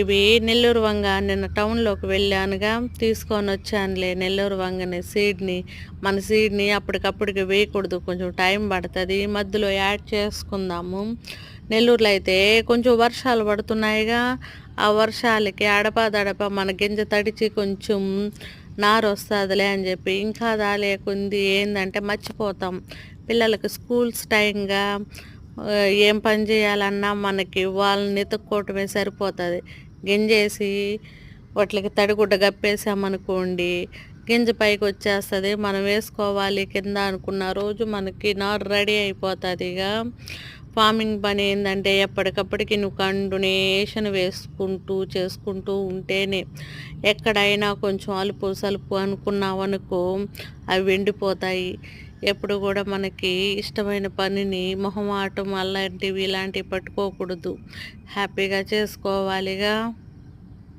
ఇవి నెల్లూరు వంగ నిన్న టౌన్లోకి వెళ్ళానుగా తీసుకొని వచ్చానులే నెల్లూరు వంగని సీడ్ని మన సీడ్ని అప్పటికప్పటికి వేయకూడదు కొంచెం టైం పడుతుంది మధ్యలో యాడ్ చేసుకుందాము. నెల్లూరులో అయితే కొంచెం వర్షాలు పడుతున్నాయిగా ఆ వర్షాలకి అడపాదడప మన గింజ తడిచి కొంచెం నారు వస్తుందిలే అని చెప్పి ఇంకా దాలేకుంది ఏంటంటే మర్చిపోతాం. పిల్లలకు స్కూల్స్ టైంగా ఏం పని చేయాలన్నా మనకి వాళ్ళని ఎత్తుక్కోవటమే సరిపోతుంది. గింజేసి వాటికి తడిగుడ్డ కప్పేసామనుకోండి గింజ పైకి వచ్చేస్తుంది. మనం వేసుకోవాలి కింద అనుకున్న రోజు మనకి నారు రెడీ అయిపోతుంది. ఇక ఫార్మింగ్ పని ఏంటంటే ఎప్పటికప్పటికి నువ్వు కండునేషన్ వేసుకుంటూ చేసుకుంటూ ఉంటేనే ఎక్కడైనా కొంచెం అలుపు సలుపు అనుకున్నావనుకో అవి ఎండిపోతాయి. ఎప్పుడు కూడా మనకి ఇష్టమైన పనిని మొహమాటం అలాంటివి ఇలాంటివి పట్టుకోకూడదు. హ్యాపీగా చేసుకోవాలిగా.